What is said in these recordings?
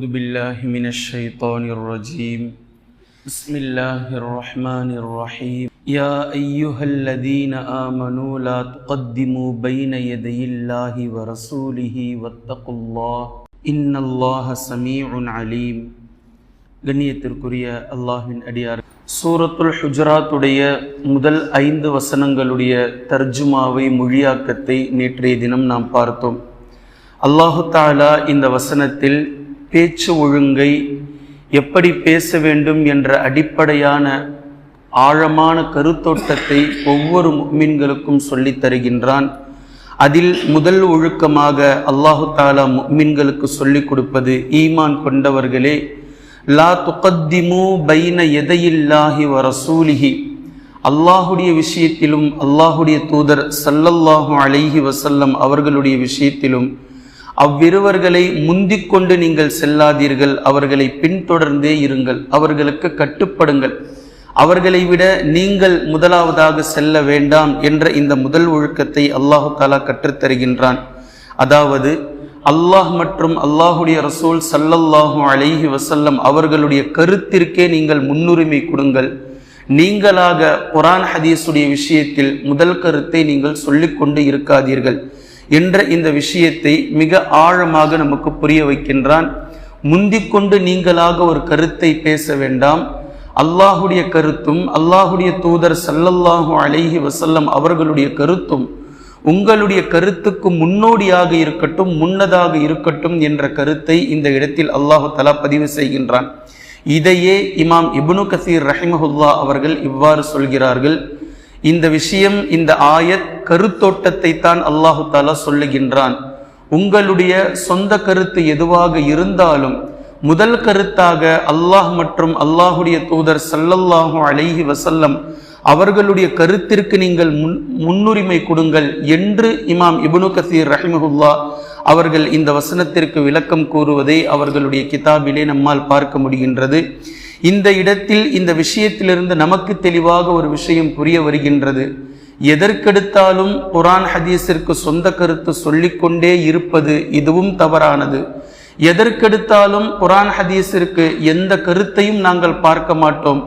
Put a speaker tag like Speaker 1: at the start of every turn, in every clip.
Speaker 1: أعوذ بالله من الشيطان الرجيم بسم الله الرحمن الرحيم يا أيها الذين آمنوا لا تقدموا بين يدي الله ورسوله واتقوا الله إن الله سميع عليم கண்ணியத்திற்குரிய அல்லாஹ்வின் அடியார் சூரத்துல் ஹுஜராத்துடைய முதல் ஐந்து வசனங்களுடைய தர்ஜுமாவை மொழியாக்கத்தை நேற்றைய தினம் நாம் பார்த்தோம் அல்லாஹு தாலா இந்த வசனத்தில் பேச்சு ஒழுங்கை எப்படி பேச வேண்டும் என்ற அடிப்படையான ஆழமான கருத்தோட்டத்தை ஒவ்வொரு முக்மின்களுக்கும் சொல்லித் தருகின்றான். அதில் முதல் ஒழுக்கமாக அல்லாஹு தாலா முக்மின்களுக்கு சொல்லிக் கொடுப்பது ஈமான் கொண்டவர்களே லா துகத்திமு பைன எதையில்லாஹி வ ரசூலிஹி. அல்லாஹுடைய விஷயத்திலும் அல்லாஹுடைய தூதர் சல்லல்லாஹு அலைஹி வசல்லம் அவர்களுடைய விஷயத்திலும் அவ்விருவர்களை முந்திக் கொண்டு நீங்கள் செல்லாதீர்கள். அவர்களை பின்தொடர்ந்தே இருங்கள். அவர்களுக்கு கட்டுப்படுங்கள். அவர்களை விட நீங்கள் முதலாவதாக செல்ல வேண்டாம் என்ற இந்த முதல் ஒழுக்கத்தை அல்லாஹு தாலா கற்றுத்தருகின்றான். அதாவது அல்லாஹ் மற்றும் அல்லாஹுடைய ரசூல் சல்லல்லாஹு அலைஹி வசல்லம் அவர்களுடைய கருத்திற்கே நீங்கள் முன்னுரிமை கொடுங்கள். நீங்களாக குரான் ஹதீஸுடைய விஷயத்தில் முதல் கருத்தை நீங்கள் சொல்லிக்கொண்டு இருக்காதீர்கள். என்ற இந்த விஷயத்தை மிக ஆழமாக நமக்கு புரிய வைக்கின்றான். முந்திக்கொண்டு நீங்களாக ஒரு கருத்தை பேச வேண்டாம். அல்லாஹுடைய கருத்தும் அல்லாஹுடைய தூதர் சல்லல்லாஹு அலைஹி வசல்லம் அவர்களுடைய கருத்தும் உங்களுடைய கருத்துக்கு முன்னோடியாக இருக்கட்டும் முன்னதாக இருக்கட்டும் என்ற கருத்தை இந்த இடத்தில் அல்லாஹு தலா பதிவு செய்கின்றான். இதையே இமாம் இப்னு கசீர் ரஹிமஹுல்லா அவர்கள் இவ்வாறு சொல்கிறார்கள். இந்த விஷயம் இந்த ஆயத் கருத்தோட்டத்தை தான் அல்லாஹு தாலா சொல்லுகின்றான். உங்களுடைய சொந்த கருத்து எதுவாக இருந்தாலும் முதல் கருத்தாக அல்லாஹ் மற்றும் அல்லாஹுடைய தூதர் சல்லல்லாஹு அலைஹி வசல்லம் அவர்களுடைய கருத்திற்கு நீங்கள் முன் முன்னுரிமை கொடுங்கள் என்று இமாம் இபுனு கசீர் ரஹிமஹுல்லா அவர்கள் இந்த வசனத்திற்கு விளக்கம் கூறுவதை அவர்களுடைய கிதாபிலே நம்மால் பார்க்க முடிகின்றது. இந்த இடத்தில் இந்த விஷயத்திலிருந்து நமக்கு தெளிவாக ஒரு விஷயம் புரிய வருகின்றது. எதற்கெடுத்தாலும் குரான் ஹதீஸிற்கு சொந்த கருத்து சொல்லிக்கொண்டே இருப்பது இதுவும் தவறானது. எதற்கெடுத்தாலும் குரான் ஹதீஸிற்கு எந்த கருத்தையும் நாங்கள் பார்க்க மாட்டோம்.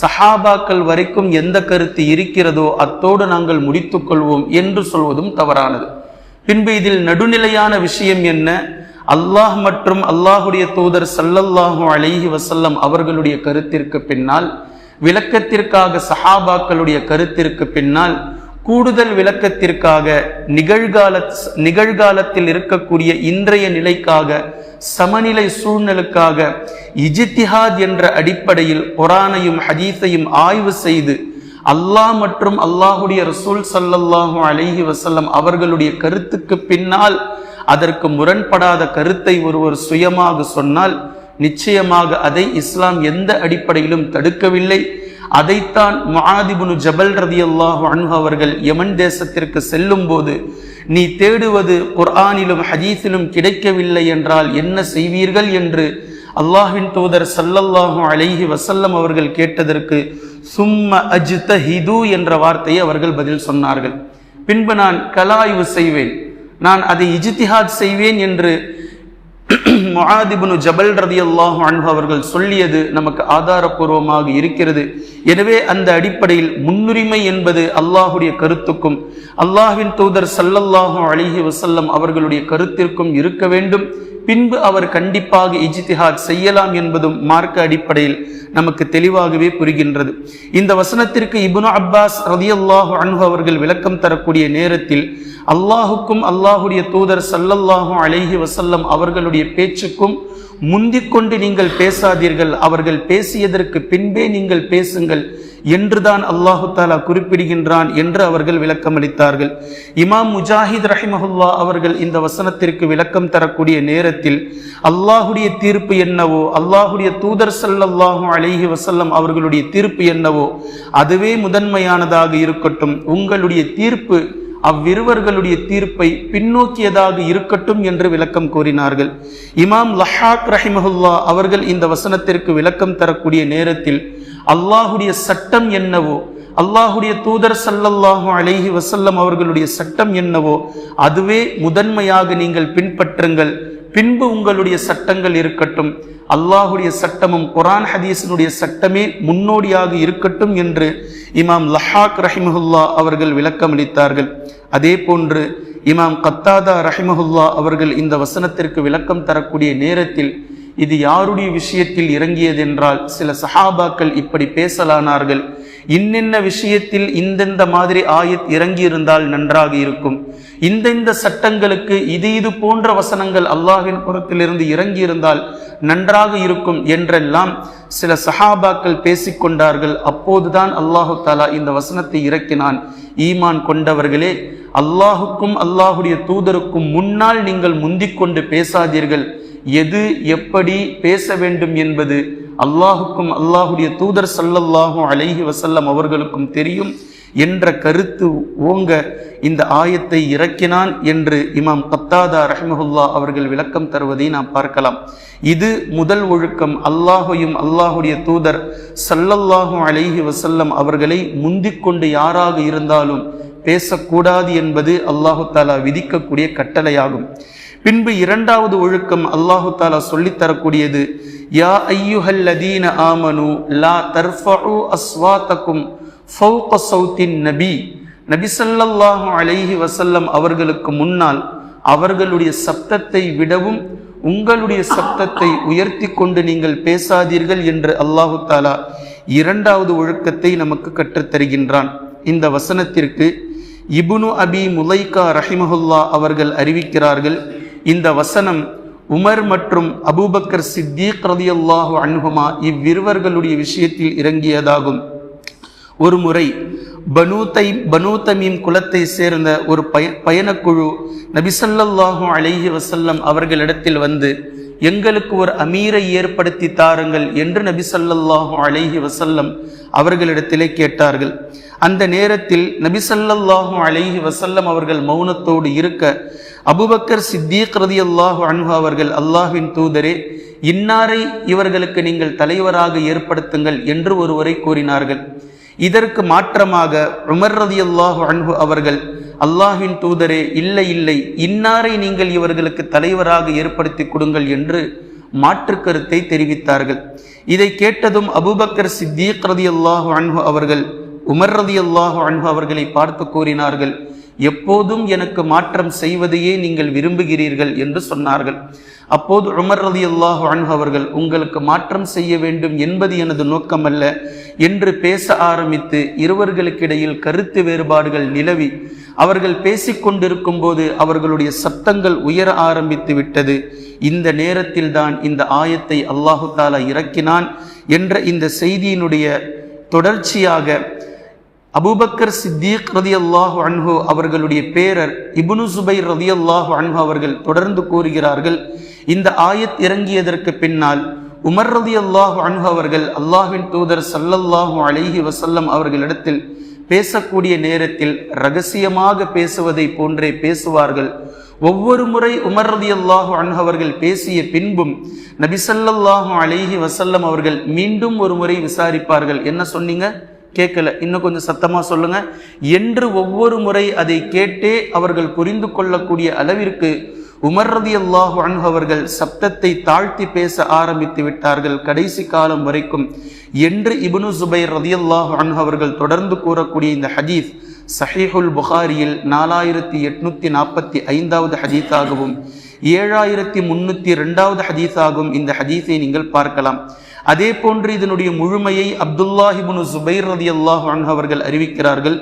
Speaker 1: சஹாபாக்கள் வரைக்கும் எந்த கருத்து இருக்கிறதோ அத்தோடு நாங்கள் முடித்துக்கொள்வோம் என்று சொல்வதும் தவறானது. பின்பு இதில் நடுநிலையான விஷயம் என்ன? அல்லாஹ் மற்றும் அல்லாஹுடைய தூதர் சல்லல்லாஹு அலைஹி வசல்லம் அவர்களுடைய கருத்திற்கு பின்னால் விளக்கத்திற்காக சஹாபாக்களுடைய கருத்திற்கு பின்னால் கூடுதல் விளக்கத்திற்காக நிகழ்கால நிகழ்காலத்தில் இருக்கக்கூடிய இன்றைய நிலைக்காக சமநிலை சூழ்நிலுக்காக இஜித்திஹாத் என்ற அடிப்படையில் குரானையும் ஹதீஸையும் ஆய்வு செய்து அல்லாஹ் மற்றும் அல்லாஹுடைய ரசூல் சல்லல்லாஹு அலைஹி வசல்லம் அவர்களுடைய கருத்துக்கு பின்னால் அதற்கு முரண்படாத கருத்தை ஒருவர் சுயமாக சொன்னால் நிச்சயமாக அதை இஸ்லாம் எந்த அடிப்படையிலும் தடுக்கவில்லை. அதைத்தான் மகாதிபுனு ஜபல் ரதி அல்லாஹு அன்ஹு அவர்கள் யமன் தேசத்திற்கு செல்லும் போது நீ தேடுவது குர்ஆனிலும் ஹதீஸிலும் கிடைக்கவில்லை என்றால் என்ன செய்வீர்கள்? என்று அல்லாஹின் தூதர் சல்லல்லாஹு அலைஹி வசல்லம் அவர்கள் கேட்டதற்கு சும்ம அஜ்த ஹிது என்ற வார்த்தையை அவர்கள் பதில் சொன்னார்கள். பின்பு நான் கலாய்வு செய்வேன். நான் அதை இஜித்திஹாத் செய்வேன் என்று முஆதிபுனு ஜபல் ரதி அல்லாஹு அன்பு அவர்கள் சொல்லியது நமக்கு ஆதாரபூர்வமாக இருக்கிறது. எனவே அந்த அடிப்படையில் முன்னுரிமை என்பது அல்லாஹுடைய கருத்துக்கும் அல்லாஹின் தூதர் சல்லல்லாஹு அலிஹி வசல்லம் அவர்களுடைய கருத்திற்கும் இருக்க வேண்டும். பின்பு அவர் கண்டிப்பாக இஜித்திஹாத் செய்யலாம் என்பதும் மார்க்க அடிப்படையில் நமக்கு தெளிவாகவே புரிகின்றது. இந்த வசனத்திற்கு இபுனு அப்பாஸ் ரதியல்லாஹு அன்ஹு அவர்கள் விளக்கம் தரக்கூடிய நேரத்தில் அல்லாஹுக்கும் அல்லாஹுடைய தூதர் சல்லல்லாஹு அலைஹி வசல்லம் அவர்களுடைய பேச்சுக்கும் முந்திக்கொண்டு நீங்கள் பேசாதீர்கள். அவர்கள் பேசியதற்கு பின்பே நீங்கள் பேசுங்கள். என்றுதான் அல்லாஹு தாலா குறிப்பிடுகின்றான் என்று அவர்கள் விளக்கம் அளித்தார்கள் இமாம் முஜாஹித் ரஹிமஹுல்லா அவர்கள் இந்த வசனத்திற்கு விளக்கம் தரக்கூடிய நேரத்தில் அல்லாஹுடைய தீர்ப்பு என்னவோ அல்லாஹுடைய தூதர் சல்லல்லாஹு அலைஹி வசல்லம் அவர்களுடைய தீர்ப்பு என்னவோ அதுவே முதன்மையானதாக இருக்கட்டும். உங்களுடைய தீர்ப்பு அவ்விருவர்களுடைய தீர்ப்பை பின்னோக்கியதாக இருக்கட்டும் என்று விளக்கம் கூறினார்கள். இமாம் லஹாக் ரஹிமஹுல்லா அவர்கள் இந்த வசனத்திற்கு விளக்கம் தரக்கூடிய நேரத்தில் அல்லாஹுடைய சட்டம் என்னவோ அல்லாஹுடைய தூதர் சல்லல்லாஹு அலைஹி வசல்லம் அவர்களுடைய சட்டம் என்னவோ அதுவே முதன்மையாக நீங்கள் பின்பற்றுங்கள். பின்பு உங்களுடைய சட்டங்கள் இருக்கட்டும். அல்லாஹுடைய சட்டமும் குரான் ஹதீஸினுடைய சட்டமே முன்னோடியாக இருக்கட்டும் என்று இமாம் லஹாக் ரஹிமஹுல்லா அவர்கள் விளக்கமளித்தார்கள். அதே போன்று இமாம் கத்தாதா ரஹிமஹுல்லா அவர்கள் இந்த வசனத்திற்கு விளக்கம் தரக்கூடிய நேரத்தில் இது யாருடைய விஷயத்தில் இறங்கியதென்றால் சில சஹாபாக்கள் இப்படி பேசலானார்கள். இன்னென்ன விஷயத்தில் இந்தெந்த மாதிரி ஆயத் இறங்கியிருந்தால் நன்றாக இருக்கும். இந்தெந்த சட்டங்களுக்கு இது இது போன்ற வசனங்கள் அல்லாஹின் புறத்திலிருந்து இறங்கியிருந்தால் நன்றாக இருக்கும் என்றெல்லாம் சில சஹாபாக்கள் பேசிக்கொண்டார்கள். அப்போதுதான் அல்லாஹு தாலா இந்த வசனத்தை இறக்கினான். ஈமான் கொண்டவர்களே அல்லாஹுக்கும் அல்லாஹுடைய தூதருக்கும் முன்னால் நீங்கள் முந்திக்கொண்டு பேசாதீர்கள். எது எப்படி பேச வேண்டும் என்பது அல்லாஹுக்கும் அல்லாஹுடைய தூதர் சல்லல்லாஹும் அலைஹி வசல்லம் அவர்களுக்கும் தெரியும் என்ற கருத்து ஓங்க இந்த ஆயத்தை இறக்கினான் என்று இமாம் கத்தாதா ரஹ்மஹுல்லா அவர்கள் விளக்கம் தருவதை நாம் பார்க்கலாம். இது முதல் ஒழுக்கம். அல்லாஹையும் அல்லாஹுடைய தூதர் சல்லல்லாஹும் அலைஹி வசல்லம் அவர்களை முந்திக்கொண்டு யாராக இருந்தாலும் பேசக்கூடாது என்பது அல்லாஹு தாலா விதிக்கக்கூடிய கட்டளையாகும். பின்பு இரண்டாவது ஒழுக்கம் அல்லாஹு தாலா சொல்லித்தரக்கூடியது யா ஐயுஹல்லதீன ஆமனு லா தர்ஃபு அஸ்வாத்தக்கும் ஃபௌக சௌத்தின் நபி. நபி ஸல்லல்லாஹு அலைஹி வசல்லம் அவர்களுக்கு முன்னால் அவர்களுடைய சப்தத்தை விடவும் உங்களுடைய சப்தத்தை உயர்த்தி கொண்டு நீங்கள் பேசாதீர்கள் என்று அல்லாஹு தாலா இரண்டாவது ஒழுக்கத்தை நமக்கு கற்றுத்தருகின்றான் இந்த வசனத்திற்கு இபுனு அபி முலைகா ரஹிமஹுல்லா அவர்கள் அறிவிக்கிறார்கள். இந்த வசனம் உமர் மற்றும் அபூபக்கர் சித்தீக் ரதியல்லாஹு அன்ஹுமா இவ்விருவர்களுடைய விஷயத்தில் இறங்கியதாகும். ஒரு முறை பனூத்தை பனூத்தமீம் குலத்தை சேர்ந்த ஒரு பய பயணக்குழு நபிசல்லாஹு அலைஹி வசல்லம் அவர்களிடத்தில் வந்து எங்களுக்கு ஒரு அமீரை ஏற்படுத்தி தாருங்கள் என்று நபி ஸல்லல்லாஹு அலைஹி வசல்லம் அவர்களிடத்திலே கேட்டார்கள். அந்த நேரத்தில் நபி ஸல்லல்லாஹு அலைஹி வசல்லம் அவர்கள் மௌனத்தோடு இருக்க அபுபக்கர் சித்தீக் ரதியல்லாஹு அன்ஹு அவர்கள் அல்லாஹின் தூதரே இன்னாரை இவர்களுக்கு நீங்கள் தலைவராக ஏற்படுத்துங்கள் என்று ஒருவரை கூறினார்கள். இதற்கு மாற்றமாக உமர் ரதியல்லாஹு அன்ஹு அவர்கள் அல்லாஹின் தூதரே இல்லை இல்லை இன்னாரை நீங்கள் இவர்களுக்கு தலைவராக ஏற்படுத்தி கொடுங்கள் என்று மாற்று கருத்தை தெரிவித்தார்கள். இதை கேட்டதும் அபுபக்கர் சித்தீக் ரதியல்லாஹு அன்ஹு அவர்கள் உமர் ரதி அல்லாஹு அன்ஹு அவர்களை பார்த்து கூறினார்கள் எப்போதும் எனக்கு மாற்றம் செய்வதையே நீங்கள் விரும்புகிறீர்கள் என்று சொன்னார்கள். அப்போது உமர் ரதி அல்லாஹு அவர்கள் உங்களுக்கு மாற்றம் செய்ய வேண்டும் என்பது எனது நோக்கமல்ல என்று பேச ஆரம்பித்து இருவர்களுக்கிடையில் கருத்து வேறுபாடுகள் நிலவி அவர்கள் பேசிக்கொண்டிருக்கும் போது அவர்களுடைய சத்தங்கள் உயர ஆரம்பித்து விட்டது. இந்த நேரத்தில் தான் இந்த ஆயத்தை அல்லாஹு தாலா இறக்கினான் என்ற இந்த செய்தியினுடைய தொடர்ச்சியாக அபூபக்கர் சித்தீக் ரதி அல்லாஹு அன்ஹு அவர்களுடைய பேரர் இபுனு சுபைர் ரதி அல்லாஹு அன்ஹு அவர்கள் தொடர்ந்து கூறுகிறார்கள் இந்த ஆயத் இறங்கியதற்கு பின்னால் உமர் ரதி அல்லாஹு அன்ஹு அவர்கள் அல்லாஹின் தூதர் சல்லல்லாஹு அலைஹி வசல்லம் அவர்களிடத்தில் பேசக்கூடிய நேரத்தில் ரகசியமாக பேசுவதை போன்றே பேசுவார்கள். ஒவ்வொரு முறை உமர் ரதி அல்லாஹு அன்ஹு அவர்கள் பேசிய பின்பும் நபிசல்லாஹு அலைஹி வசல்லம் அவர்கள் மீண்டும் ஒரு முறை விசாரிப்பார்கள். என்ன சொன்னீங்க? கேட்கல. இன்னும் கொஞ்சம் சத்தமாக சொல்லுங்க. என்று ஒவ்வொரு முறை அதை கேட்டே அவர்கள் புரிந்து கொள்ளக்கூடிய அளவிற்கு உமர் ரதி அல்லாஹு அன்ஹு அவர்கள் சப்தத்தை தாழ்த்தி பேச ஆரம்பித்து விட்டார்கள் கடைசி காலம் வரைக்கும். என்று இபுனு சுபைர் ரதி அல்லாஹ் அன்ஹு அவர்கள் தொடர்ந்து கூறக்கூடிய இந்த ஹதீஸ் சஹீஹுல் புகாரியில் நாலாயிரத்தி எட்நூத்தி நாற்பத்தி ஐந்தாவது ஹதீஸாகவும் ஏழாயிரத்தி முன்னூத்தி ரெண்டாவது ஹதீஸாகவும் இந்த ஹதீஸை நீங்கள் பார்க்கலாம். அதே போன்று இதனுடைய முழுமையை அப்துல்லாஹிபுனு சுபைர் ரதி அல்லாஹ் அவர்கள் அறிவிக்கிறார்கள்.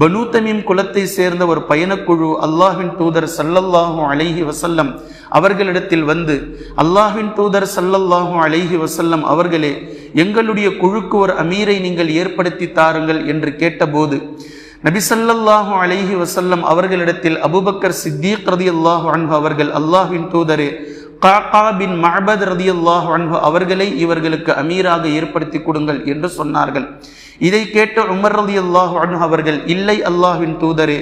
Speaker 1: பனு தமீம் குலத்தை சேர்ந்த ஒரு பயணக்குழு அல்லாஹின் தூதர் சல்லல்லாஹு அலைஹி வசல்லம் அவர்களிடத்தில் வந்து அல்லாஹின் தூதர் சல்லல்லாஹும் அலைஹி வசல்லம் அவர்களே எங்களுடைய குழுக்கு ஒரு அமீரை நீங்கள் ஏற்படுத்தி தாருங்கள் என்று கேட்டபோது நபி அலைஹி வசல்லம் அவர்களிடத்தில் அபுபக்கர் சித்தீக் ரதி அல்லாஹு அன்பு அவர்கள் அல்லாஹின் தூதரே காகா பின் மஹபத் ரதி அல்லாஹ் அன்ஹு அவர்களை இவர்களுக்கு அமீராக ஏற்படுத்தி கொடுங்கள் என்று சொன்னார்கள். இதை கேட்ட உமர் ரதி அல்லாஹ் அன்பு அவர்கள் இல்லை அல்லாஹ்வின் தூதரே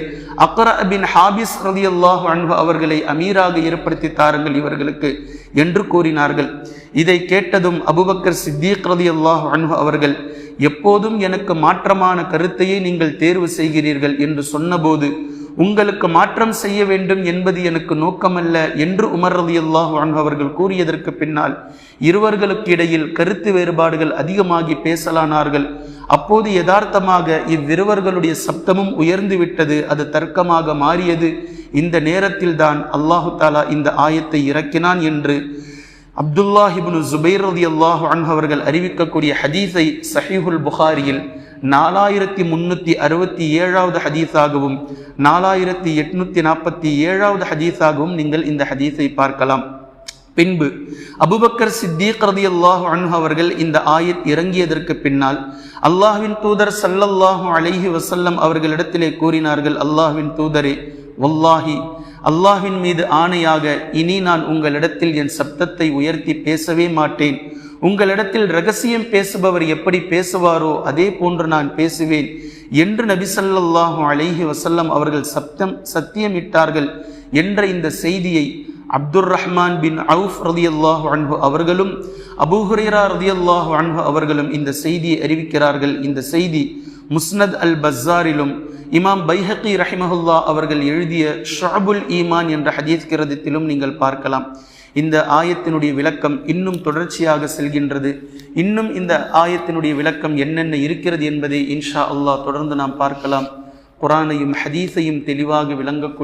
Speaker 1: அக்ரா பின் ஹாபிஸ் ரதி அல்லாஹ் அன்பு அவர்களை அமீராக ஏற்படுத்தி தாருங்கள் இவர்களுக்கு என்று கூறினார்கள். இதை கேட்டதும் அபுபக்கர் சித்தீக் ரதி அல்லாஹ் அன்பு அவர்கள் எப்போதும் எனக்கு மாற்றமான கருத்தையே நீங்கள் தேர்வு செய்கிறீர்கள் என்று சொன்னபோது உங்களுக்கு மாற்றம் செய்ய வேண்டும் என்பது எனக்கு நோக்கமல்ல என்று உமர் ரதி அல்லாஹ் அவர்கள் கூறியதற்கு பின்னால் இருவர்களுக்கு இடையில் கருத்து வேறுபாடுகள் அதிகமாகி பேசலானார்கள். அப்போது யதார்த்தமாக இவ்விருவர்களுடைய சப்தமும் உயர்ந்து விட்டது அது தர்க்கமாக மாறியது. இந்த நேரத்தில் தான் அல்லாஹு தாலா இந்த ஆயத்தை இறக்கினான் என்று அப்துல்லாஹிபுனு ஜுபைர் ரதி அல்லாஹ் அவர்கள் அறிவிக்கக்கூடிய ஹதீஸை சஹீஹுல் புகாரியில் நாலாயிரத்தி முன்னூற்றி அறுபத்தி ஏழாவது ஹதீஸாகவும் நாலாயிரத்தி எட்நூத்தி நாற்பத்தி ஏழாவது ஹதீஸாகவும் நீங்கள் இந்த ஹதீஸை பார்க்கலாம். பின்பு அபுபக்கர் சித்தீக் ரதியல்லாஹு அன்ஹு அவர்கள் இந்த ஆயத் இறங்கியதற்கு பின்னால் அல்லாஹ்வின் தூதர் சல்லல்லாஹு அலைஹி வசல்லம் அவர்களிடத்திலே கூறினார்கள் அல்லாஹ்வின் தூதரே வல்லாஹி அல்லாஹின் மீது ஆணையாக இனி நான் உங்களிடத்தில் என் சப்தத்தை உயர்த்தி பேசவே மாட்டேன். உங்களிடத்தில் ரகசியம் பேசுபவர் எப்படி பேசுவாரோ அதே போன்று நான் பேசுவேன். என்று நபி அலைஹி வசல்லம் அவர்கள் சப்தம் சத்தியமிட்டார்கள் என்ற இந்த செய்தியை அப்துர் ரஹ்மான் பின் அவுஃப் ரதியல்லாஹு அன்பு அவர்களும் அபூஹுரேரா ரதியல்லாஹு அன்பு அவர்களும் இந்த செய்தியை அறிவிக்கிறார்கள். இந்த செய்தி முஸ்னத் அல் பஸ்ஸாரிலும் இமாம் பைஹக்கி ரஹிமஹுல்லா அவர்கள் எழுதிய ஷாபுல் ஈமான் என்ற ஹதீஸ் கிரதத்திலும் நீங்கள் பார்க்கலாம். இந்த ஆயத்தினுடைய விளக்கம் இன்னும் தொடர்ச்சியாக செல்கின்றது. இன்னும் இந்த ஆயத்தினுடைய விளக்கம் என்னென்ன இருக்கிறது என்பதை இன்ஷா அல்லாஹ் தொடர்ந்து நாம் பார்க்கலாம். குரானையும் ஹதீஸையும் தெளிவாக விளங்கக்கூடிய